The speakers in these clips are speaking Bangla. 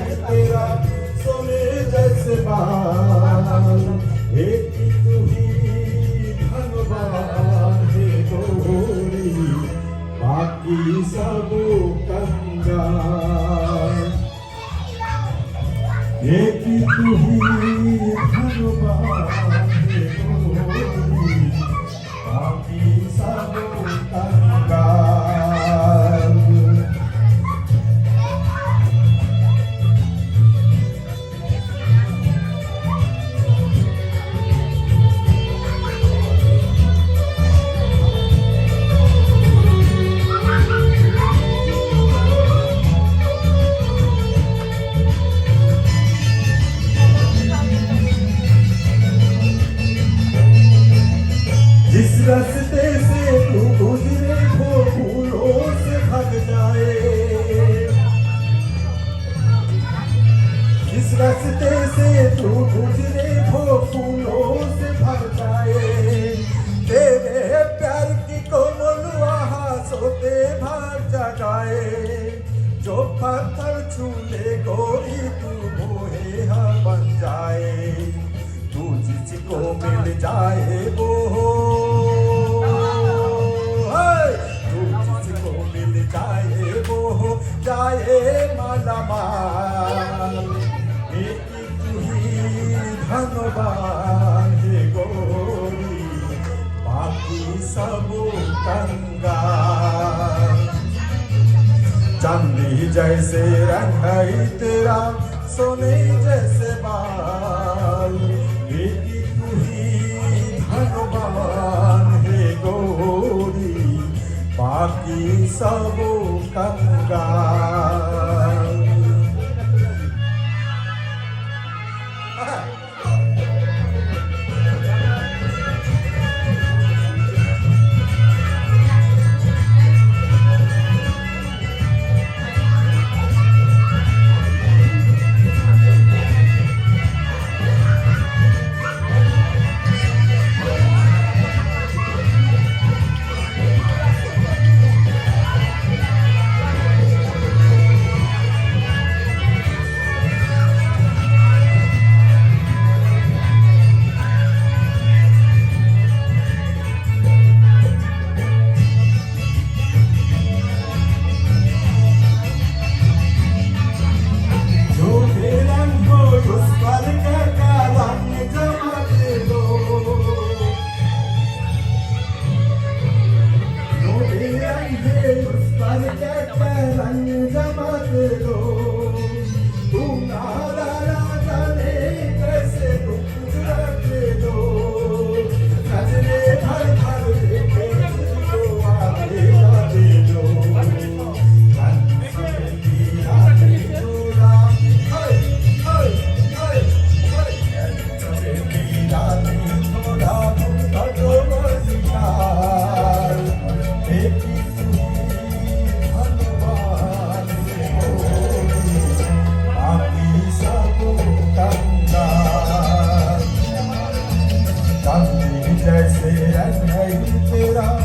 तेरा सोने जैसे बाल एक जो पत्थर छूले गोरी तू मोहे हाँ बन जाए। तू जिसको मिल जाए वो। तू जिसको मिल जाए वो जाए माला माल, एक तू ही धनवान गोरी। बाकी सब कंगाल जैसे रंग है तेरा सोने जैसे बाल। एक तू ही भगवान है गोरी। बाकी सब कंगाल Sanki bir derse yer kaybettir ha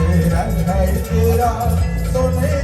तेरा है तेरा तो नहीं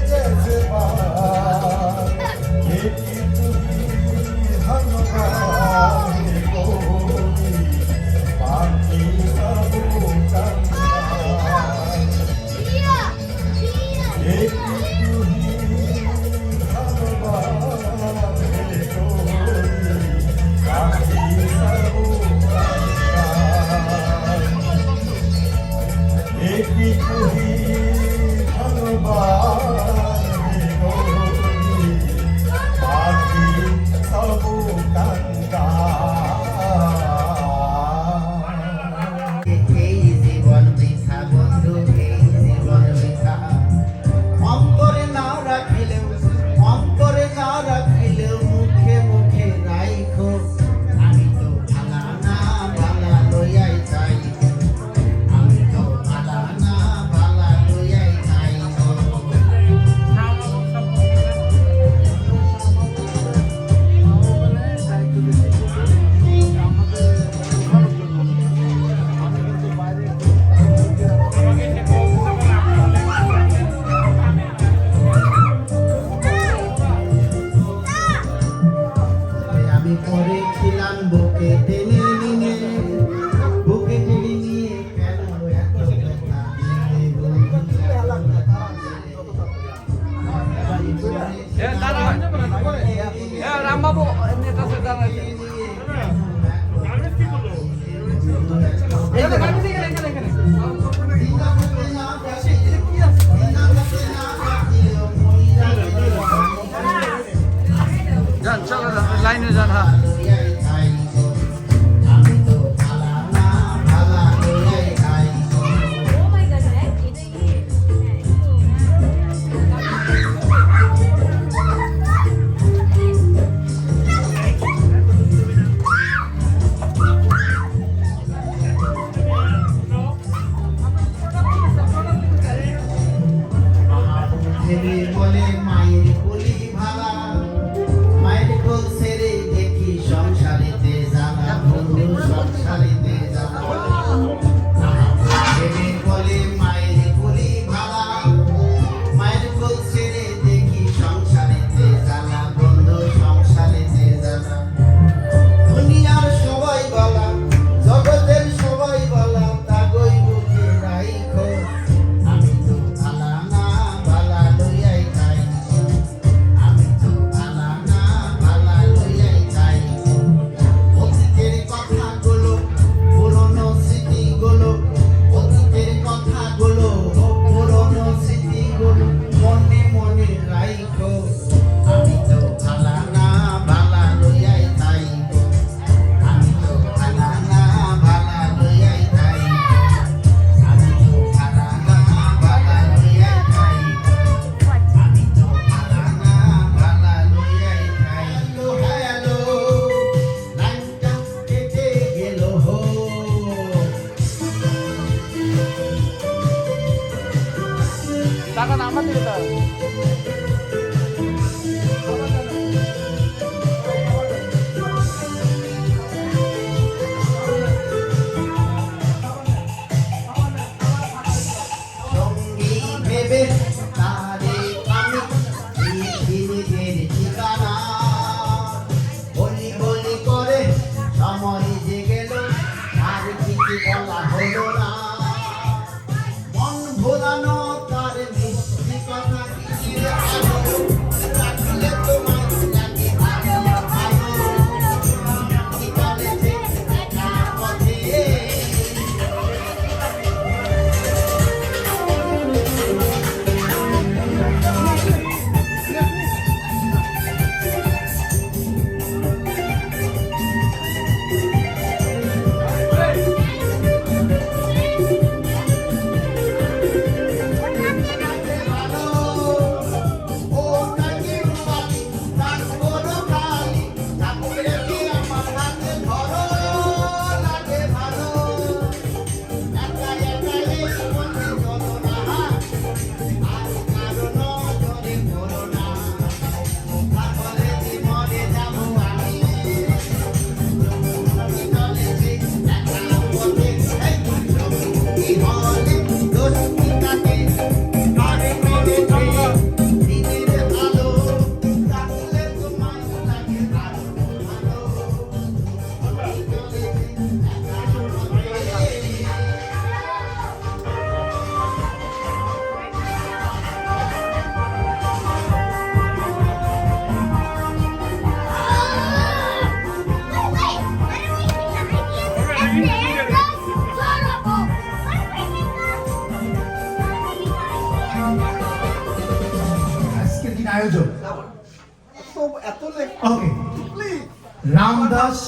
রামদাস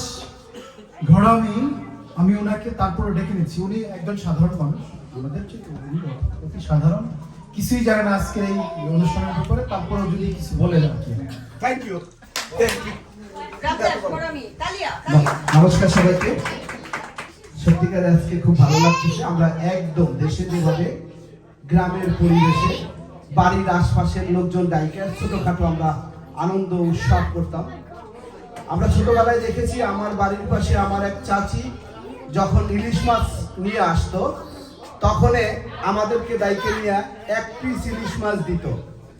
ঘরামি আমি ওনাকে তারপরে ডেকে নিচ্ছি। উনি একজন সাধারণ মানুষ আমাদের অতি সাধারণ। কিছুই জানে না আজকে এই অনুষ্ঠানের ব্যাপারে তারপরে যদি কিছু বলে আর কি থ্যাংক ইউ থ্যাংক ইউ. নমস্কার সবাইকে। সত্যিকার আজকে খুব ভালো লাগছে আমরা একদম দেশে যেভাবে গ্রামের পরিবেশে বাড়ির আশপাশের লোকজন ডাইকে ছোটখাটো আমরা আনন্দ উৎসব করতাম। আমরা ছোটবেলায় দেখেছি আমার বাড়ির পাশে আমার এক চাচি যখন ইলিশ মাছ নিয়ে আসতো, তখনে আমাদেরকে দায়িত্বে নিয়ে এক পিস ইলিশ মাছ দিত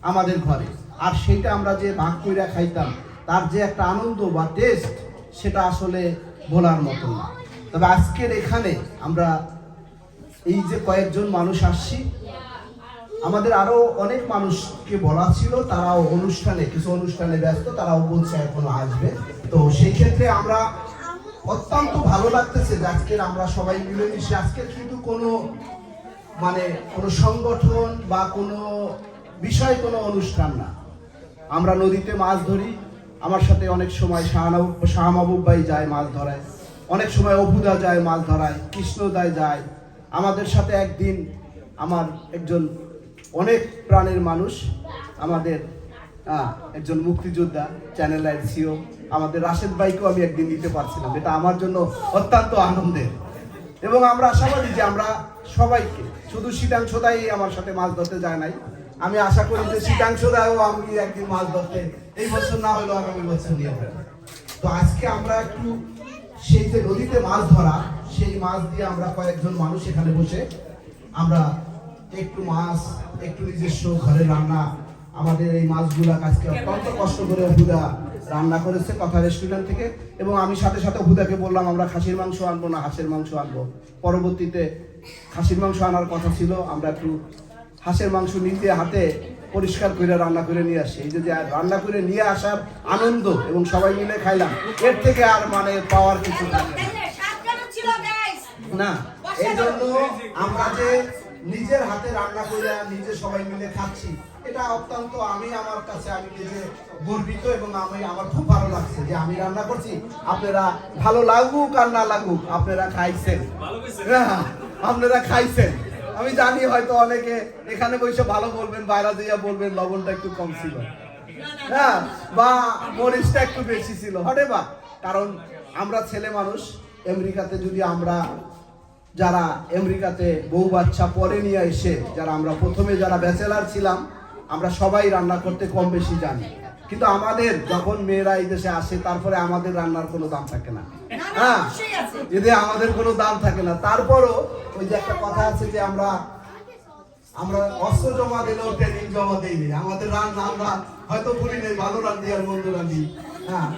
আমাদের ঘরে। আর সেটা আমরা যে ভাগ কইরা খাইতাম, তার যে একটা আনন্দ বা টেস্ট সেটা আসলে বলার মতো না। তবে আজকের এখানে আমরা এই যে কয়েকজন মানুষ আসছি, আমাদের আরও অনেক মানুষকে বলা ছিল, তারাও অনুষ্ঠানে, কিছু অনুষ্ঠানে ব্যস্ত, তারাও বলছে এখনও আসবে। তো সেই ক্ষেত্রে আমরা অত্যন্ত ভালো লাগতেছে যে আজকের আমরা সবাই মিলেমিশে, আজকের কিন্তু কোনো মানে কোনো সংগঠন বা কোনো বিষয়, কোনো অনুষ্ঠান না। আমরা নদীতে মাছ ধরি, আমার সাথে অনেক সময় শাহানাবু শাহ মাহবুব ভাই যায় মাছ ধরায়, অনেক সময় অভুদা যায় মাছ ধরায় কৃষ্ণদায় যায়। আমাদের সাথে একদিন আমার একজন অনেক প্রাণের মানুষ, আমাদের একজন মুক্তিযোদ্ধা চ্যানেল আইড সিও আমাদের রাশেদ ভাইকেও আমি একদিন নিতে পারছিলাম এটা আমার জন্য অত্যন্ত আনন্দের। এবং আমরা আশাবাদী যে আমরা সবাইকে, শুধু শীতাংশদাই আমার সাথে মাছ ধরতে যায় নাই। আমি আশা করি যে শীতাংশদাও আমি একদিন মাছ ধরতে, এই বছর না হলেও আগামী বছর নিয়ে তো আজকে আমরা একটু সেই যে নদীতে মাছ ধরা, সেই মাছ দিয়ে আমরা কয়েকজন মানুষ এখানে বসে আমরা একটু মাছ, একটু নিজস্ব ঘরে রান্না, আমাদের এই মাছগুলা আজকে অত্যন্ত কষ্ট করে অভুদা রান্না করেছে কথা রেস্টুরেন্ট থেকে এবং আমি সাথে সাথে অভুদাকে বললাম, আমরা খাসির মাংস আনব না, হাঁসের মাংস আনব পরবর্তীতে খাসির মাংস আনার কথা ছিল, আমরা একটু হাঁসের মাংস নিজে হাতে পরিষ্কার করে রান্না করে নিয়ে আসি এই যে যে রান্না করে নিয়ে আসার আনন্দ এবং সবাই মিলে খাইলাম, এর থেকে আর মানে পাওয়ার কিছু। না এই জন্য আমরা যে নিজের হাতে রান্না করে নিজে সবাই মিলে খাচ্ছি এটা অত্যন্ত আমি আমার কাছে আমি নিজে গর্বিত এবং আমি আমার খুব ভালো লাগছে যে আমি রান্না করছি। আপনারা ভালো লাগুক আর না লাগুক আপনারা খাইছেন। হ্যাঁ, আপনারা খাইছেন। আমি জানি হয়তো অনেকে এখানে বসে ভালো বলবেন বাইরে দিয়ে বলবেন লবণটা একটু কম ছিল। হ্যাঁ বা মরিচটা একটু বেশি ছিল হটে বা। কারণ আমরা ছেলে মানুষ আমেরিকাতে যদি আমরা যারা আমেরিকাতে বউ বাচ্চা পরে নিয়ে এসে যারা আমরা প্রথমে যারা ব্যাচেলার ছিলাম আমরা সবাই রান্না করতে কম বেশি জানি। কিন্তু আমাদের যখন মেয়েরা এই দেশে আসে তারপরে আমাদের রান্নার কোনো দাম থাকে না। হ্যাঁ? যদি আমাদের কোনো দাম থাকে না। তারপরও ওই যে একটা কথা আছে যে আমরা আমরা অস্ত্র জমা দিলেও ট্রেনিং জমা দেইনি। আমাদের রান্না আমরা হয়তো ভুলি নেই ভালো রান্ধি আর মন্দ রান্ধি হ্যাঁ?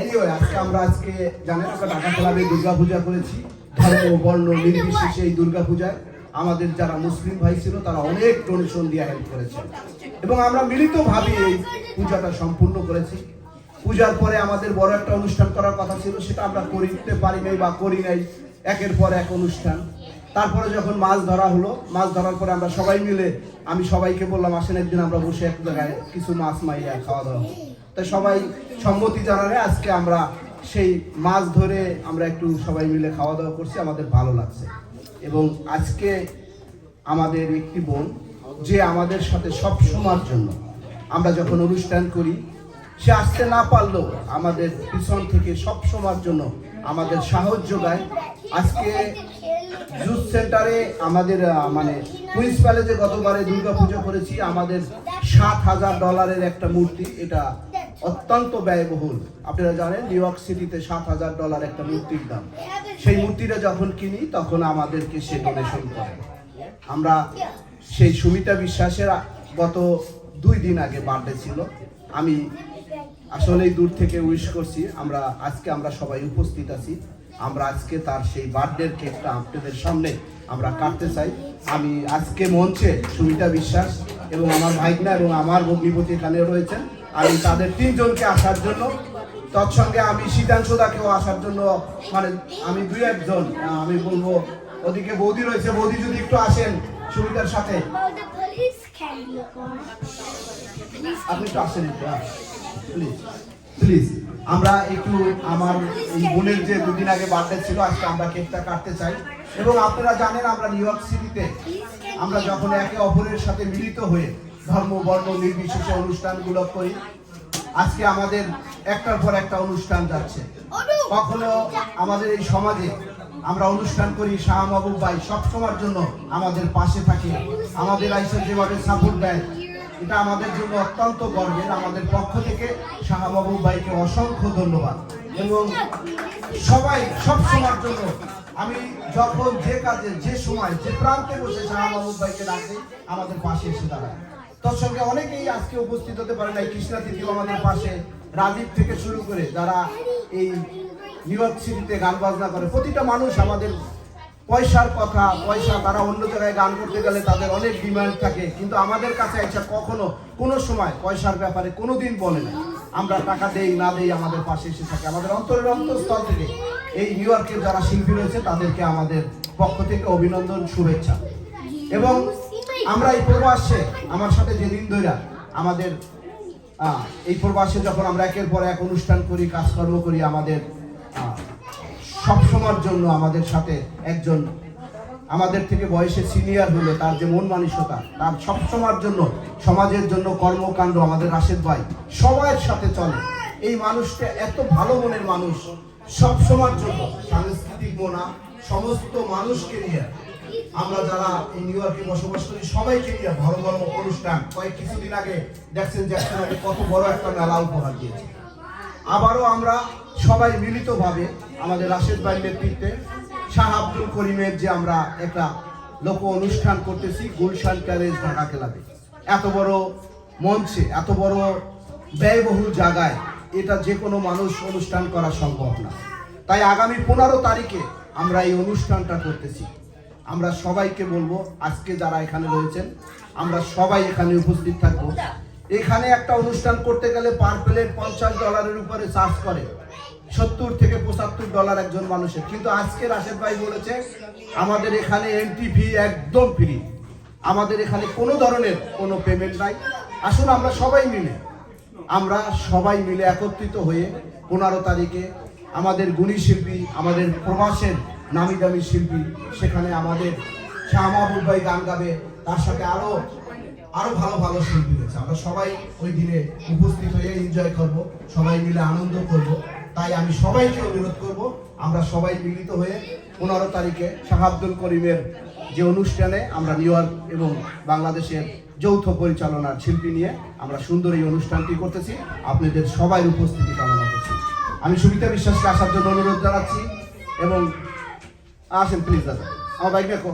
এনিওয়ে আজকে আমরা আজকে জানেন আমরা ঢাকা ক্লাবে দুর্গা পূজা করেছি। ধর্ম বর্ণ নির্বিশেষে এই দুর্গা পূজায় আমাদের যারা মুসলিম ভাই ছিল, তারা অনেক ডোনেশন দিয়ে হেল্প করেছে। এবং আমরা মিলিতভাবে এই পূজাটা সম্পূর্ণ করেছি। পূজার পরে আমাদের বড় একটা অনুষ্ঠান করার কথা ছিল, সেটা আমরা করতে পারি নাই বা করি নাই। একের পর এক অনুষ্ঠান। তারপরে যখন মাছ ধরা হলো, মাছ ধরার পরে আমরা সবাই মিলে, আমি সবাইকে বললাম, আসেন একদিন আমরা বসে এক জায়গায় কিছু মাছ মাইয়া খাওয়া দাওয়া তাই সবাই সম্মতি জানালে আজকে আমরা সেই মাছ ধরে আমরা একটু সবাই মিলে খাওয়া দাওয়া করছি, আমাদের ভালো লাগছে। এবং আজকে আমাদের একটি বোন যে আমাদের সাথে সব সময়ের জন্য আমরা যখন অনুষ্ঠান করি, সে আসতে না পারলেও আমাদের পিছন থেকে সব সময়ের জন্য আমাদের সাহায্য দেয় আজকে জুস সেন্টারে আমাদের মানে কুইন্স প্যালেসে গতবারে দুর্গা পুজো করেছি। আমাদের সাত হাজার ডলারের একটা মূর্তি, এটা অত্যন্ত ব্যয়বহুল। আপনারা জানেন, নিউ ইয়র্ক সিটিতে সাত হাজার ডলার একটা মূর্তির দাম। সেই মূর্তিটা যখন কিনি, তখন আমাদেরকে সে ডোনেশন করে। আমরা সেই সুমিতা বিশ্বাসের গত দুই দিন আগে বার্থডে ছিল। আমি আসলেই দূর থেকে উইশ করছি, আমরা আজকে আমরা সবাই উপস্থিত আছি। আমরা আজকে তার সেই বার্থডের কেকটা আপনাদের সামনে আমরা কাটতে চাই। আমি আজকে মঞ্চে সুমিতা বিশ্বাস এবং আমার ভাইকনা এবং আমার ভগ্নিপতি এখানে রয়েছেন। আমি তাদের তিনজনকে আসার জন্য, তৎসঙ্গে আমি শীতাংশদাকেও আসার জন্য মানে আমি দুই একজন আমি বলব, ওদিকে বৌদি রয়েছে, বৌদি যদি একটু আসেন সুবিধার সাথে. আপনি একটু আসেন প্লিজ আমরা একটু আমার এই বোনের যে দুদিন আগে বার্থডে ছিল, আজকে আমরা কেকটা কাটতে চাই এবং আপনারা জানেন, আমরা নিউ ইয়র্ক সিটিতে আমরা যখন একে অপরের সাথে মিলিত হয়ে ধর্ম বর্ণ নির্বিশেষে অনুষ্ঠানগুলো করি। আজকে আমাদের একটার পর একটা অনুষ্ঠান যাচ্ছে। কখনো আমাদের এই সমাজে আমরা অনুষ্ঠান করি শাহ মাহবুব ভাই সব সময়ের জন্য আমাদের পাশে থাকে। আমাদের আইসা যেভাবে সাপোর্ট দেয় এটা আমাদের জন্য অত্যন্ত গর্বের। আমাদের পক্ষ থেকে শাহ মাহবুব ভাইকে অসংখ্য ধন্যবাদ। এবং সবাই সব সময়ের জন্য আমি যখন যে কাজে যে সময় যে প্রান্তে বসে শাহ মাহবুব ভাইকে ডাকে আমাদের পাশে এসে দাঁড়ায়। সঙ্গে অনেকেই আজকে উপস্থিত হতে পারে নাই। কৃষ্ণা তিথিও আমাদের পাশে। রাজীব থেকে শুরু করে যারা এই ইয়র্ক সিটিতে গান বাজনা করে, প্রতিটা মানুষ আমাদের পয়সার কথা, পয়সা তারা অন্য জায়গায় গান করতে গেলে তাদের অনেক ডিমান্ড থাকে। কিন্তু আমাদের কাছে এসে কখনো কোনো সময় পয়সার ব্যাপারে কোনো দিন বলে না আমরা টাকা দেই, না দেই আমাদের পাশে এসে থাকে। আমাদের অন্তরের অন্তঃস্থল থেকে এই নিউ ইয়র্কের যারা শিল্পী রয়েছে, তাদেরকে আমাদের পক্ষ থেকে অভিনন্দন, শুভেচ্ছা। এবং আমরা এই প্রবাসে আমার সাথে যেদিন ধরে আমাদের এই প্রবাসে যখন আমরা একের পর এক অনুষ্ঠান করি, কাজকর্ম করি, আমাদের সবসময়ের জন্য আমাদের সাথে একজন আমাদের থেকে বয়সে সিনিয়র হলো তার যে মন মানসিকতা, তার সবসময়ের জন্য, সমাজের জন্য কর্মকাণ্ড আমাদের রাশেদ ভাই সবার সাথে চলে। এই মানুষটা এত ভালো মনের মানুষ, সবসময়ের জন্য সাংস্কৃতিক মোনা, সমস্ত মানুষকে নিয়ে আমরা যারা নিউ ইয়র্কে বসবাস করি, সবাইকে নিয়ে বড় বড় অনুষ্ঠান। কয়েক কিছুদিন আগে দেখছেন জ্যাকসন আগে কত বড় একটা মেলা উপহার দিয়েছে। আবারও আমরা সবাই মিলিতভাবে আমাদের রাশেদ ভাইয়ের নেতৃত্বে, শাহ আব্দুল করিমের যে আমরা একটা লোক অনুষ্ঠান করতেছি, গুলশান প্যালেস ঢাকা ক্লাবে। এত বড় মঞ্চে, এত বড় ব্যয়বহুল জায়গায় এটা যে কোনো মানুষ অনুষ্ঠান করা সম্ভব না। তাই আগামী পনেরো তারিখে আমরা এই অনুষ্ঠানটা করতেছি। আমরা সবাইকে বলব, আজকে যারা এখানে রয়েছেন, আমরা সবাই এখানে উপস্থিত থাকব। এখানে একটা অনুষ্ঠান করতে গেলে পার প্লেট পঞ্চাশ ডলারের উপরে চার্জ করে। সত্তর থেকে পঁচাত্তর ডলার একজন মানুষের। কিন্তু আজকে রাশেদ ভাই বলেছে, আমাদের এখানে এন্ট্রি ফি একদম ফ্রি আমাদের এখানে কোনো ধরনের কোনো পেমেন্ট নাই। আসুন আমরা সবাই মিলে, আমরা সবাই মিলে একত্রিত হয়ে পনেরো তারিখে আমাদের গুণী শিল্পী, আমাদের প্রবাসের নামি দামি শিল্পী, সেখানে আমাদের শাহ মাহবুব ভাই গান গাবে, তার সাথে আরও আরও ভালো ভালো শিল্পী রয়েছে। আমরা সবাই ওই দিনে উপস্থিত হয়ে এনজয় করব, সবাই মিলে আনন্দ করব। তাই আমি সবাইকে অনুরোধ করব, আমরা সবাই মিলিত হয়ে পনেরো তারিখে শাহ আব্দুল করিমের যে অনুষ্ঠানে আমরা নিউ ইয়র্ক এবং বাংলাদেশের যৌথ পরিচালনার শিল্পী নিয়ে আমরা সুন্দর এই অনুষ্ঠানটি করতেছি। আপনাদের সবাই উপস্থিতি কামনা করছি। আমি সুবিতা বিশ্বাসকে আসার জন্য অনুরোধ জানাচ্ছি এবং আসেন প্লিজ দাদা আমার বাইক দেখো